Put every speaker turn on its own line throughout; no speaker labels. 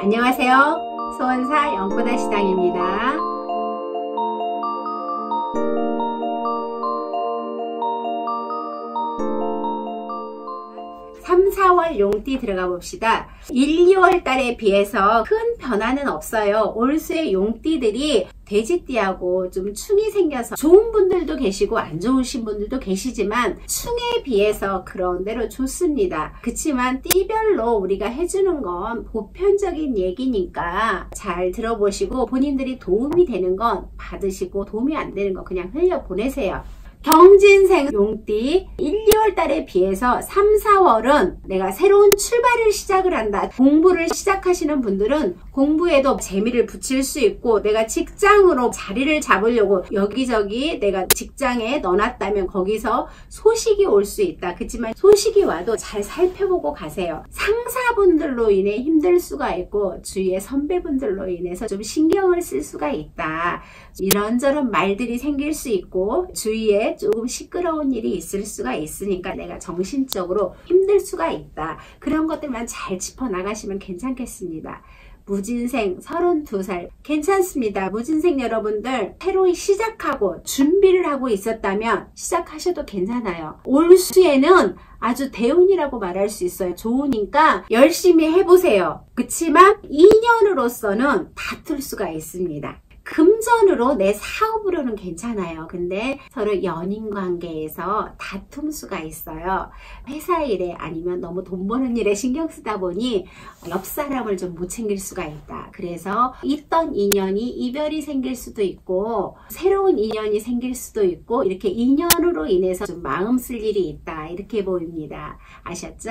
안녕하세요. 소원사 연꽃아 시장입니다. 3, 4월 용띠 들어가 봅시다. 1, 2월 달에 비해서 큰 변화는 없어요. 올수의 용띠들이 돼지띠하고 좀 충이 생겨서 좋은 분들도 계시고 안 좋으신 분들도 계시지만 충에 비해서 그런 대로 좋습니다. 그치만 띠별로 우리가 해주는 건 보편적인 얘기니까 잘 들어보시고 본인들이 도움이 되는 건 받으시고 도움이 안 되는 건 그냥 흘려 보내세요. 경진생 용띠 1, 2월 달에 비해서 3, 4월은 내가 새로운 출발을 시작을 한다. 공부를 시작하시는 분들은 공부에도 재미를 붙일 수 있고 내가 직장으로 자리를 잡으려고 여기저기 내가 직장에 넣어놨다면 거기서 소식이 올 수 있다. 그렇지만 소식이 와도 잘 살펴보고 가세요. 상사분들로 인해 힘들 수가 있고 주위의 선배분들로 인해서 좀 신경을 쓸 수가 있다. 이런저런 말들이 생길 수 있고 주위에 조금 시끄러운 일이 있을 수가 있으니까 내가 정신적으로 힘들 수가 있다. 그런 것들만 잘 짚어나가시면 괜찮겠습니다. 무진생 32살 괜찮습니다. 무진생 여러분들 새로 시작하고 준비를 하고 있었다면 시작하셔도 괜찮아요. 올 수에는 아주 대운이라고 말할 수 있어요. 좋으니까 열심히 해보세요. 그렇지만 인연으로서는 다툴 수가 있습니다. 금 전으로 내 사업으로는 괜찮아요. 근데 서로 연인 관계에서 다툼 수가 있어요. 회사 일에 아니면 너무 돈 버는 일에 신경 쓰다 보니 옆 사람을 좀 못 챙길 수가 있다. 그래서 있던 인연이 이별이 생길 수도 있고 새로운 인연이 생길 수도 있고 이렇게 인연으로 인해서 좀 마음 쓸 일이 있다. 이렇게 보입니다. 아셨죠?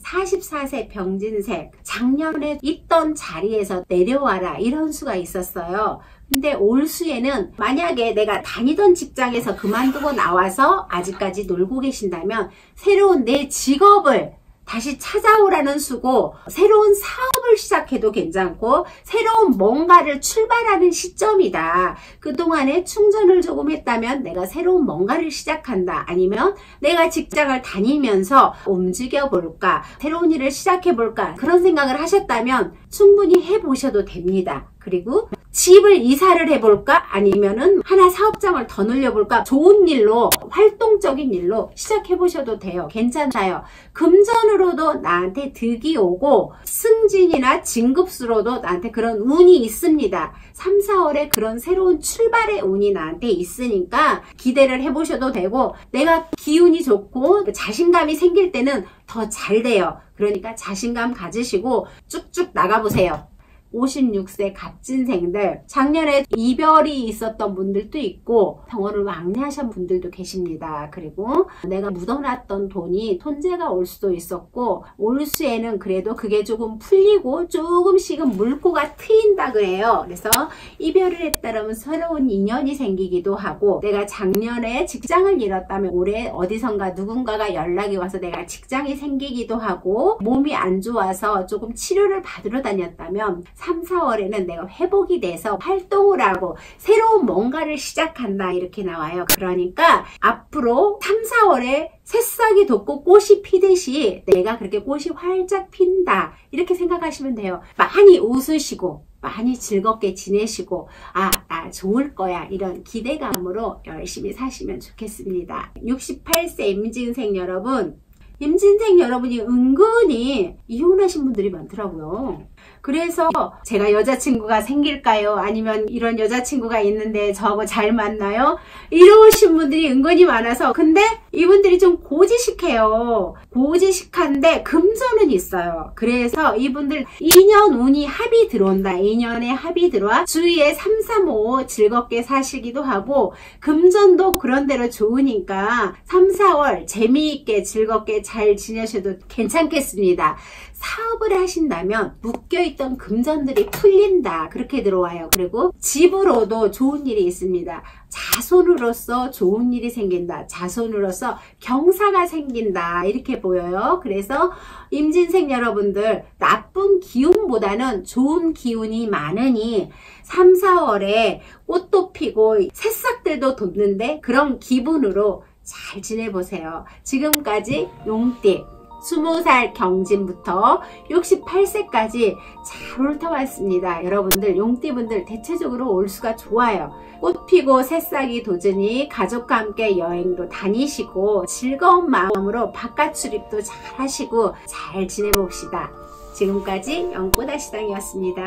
44세 병진색 작년에 있던 자리에서 내려와라 이런 수가 있었어요. 근데 올 수에는 만약에 내가 다니던 직장에서 그만두고 나와서 아직까지 놀고 계신다면 새로운 내 직업을 다시 찾아오라는 수고 새로운 사업을 시작해도 괜찮고 새로운 뭔가를 출발하는 시점이다. 그동안에 충전을 조금 했다면 내가 새로운 뭔가를 시작한다. 아니면 내가 직장을 다니면서 움직여 볼까? 새로운 일을 시작해 볼까? 그런 생각을 하셨다면 충분히 해보셔도 됩니다. 그리고 집을 이사를 해볼까? 아니면은 하나 사업장을 더 늘려볼까? 좋은 일로, 활동적인 일로 시작해보셔도 돼요. 괜찮아요. 금전으로도 나한테 득이 오고, 승진이나 진급수로도 나한테 그런 운이 있습니다. 3, 4월에 그런 새로운 출발의 운이 나한테 있으니까 기대를 해보셔도 되고, 내가 기운이 좋고, 자신감이 생길 때는 더 잘 돼요. 그러니까 자신감 가지시고 쭉쭉 나가보세요. 56세 갑진생들 작년에 이별이 있었던 분들도 있고 병원을 왕래하신 분들도 계십니다. 그리고 내가 묻어놨던 돈이 톤재가 올 수도 있었고 올 수에는 그래도 그게 조금 풀리고 조금씩은 물고가 트인다 그래요. 그래서 이별을 했다면 새로운 인연이 생기기도 하고 내가 작년에 직장을 잃었다면 올해 어디선가 누군가가 연락이 와서 내가 직장이 생기기도 하고 몸이 안 좋아서 조금 치료를 받으러 다녔다면 3, 4월에는 내가 회복이 돼서 활동을 하고 새로운 뭔가를 시작한다 이렇게 나와요. 그러니까 앞으로 3, 4월에 새싹이 돋고 꽃이 피듯이 내가 그렇게 꽃이 활짝 핀다 이렇게 생각하시면 돼요. 많이 웃으시고 많이 즐겁게 지내시고 아, 나 좋을 거야 이런 기대감으로 열심히 사시면 좋겠습니다. 68세 임진생 여러분 임진생 여러분이 은근히 이혼하신 분들이 많더라고요. 그래서 제가 여자친구가 생길까요? 아니면 이런 여자친구가 있는데 저하고 잘 맞나요? 이러신 분들이 은근히 많아서 근데 이분들이 좀 고지식해요. 고지식한데 금전은 있어요. 그래서 이분들 2년 운이 합이 들어온다. 2년에 합이 들어와 주위에 3, 3, 5 즐겁게 사시기도 하고 금전도 그런대로 좋으니까 3, 4월 재미있게 즐겁게 잘 지내셔도 괜찮겠습니다. 사업을 하신다면 묶여있던 금전들이 풀린다. 그렇게 들어와요. 그리고 집으로도 좋은 일이 있습니다. 자손으로서 좋은 일이 생긴다. 자손으로서 경사가 생긴다. 이렇게 보여요. 그래서 임진생 여러분들 나쁜 기운보다는 좋은 기운이 많으니 3, 4월에 꽃도 피고 새싹들도 돋는데 그런 기분으로 잘 지내보세요. 지금까지 용띠 20살 경진부터 68세까지 잘 훑어봤습니다. 여러분들 용띠분들 대체적으로 올수가 좋아요. 꽃 피고 새싹이 돋으니 가족과 함께 여행도 다니시고 즐거운 마음으로 바깥 출입도 잘 하시고 잘 지내봅시다. 지금까지 연꽃아시당이었습니다.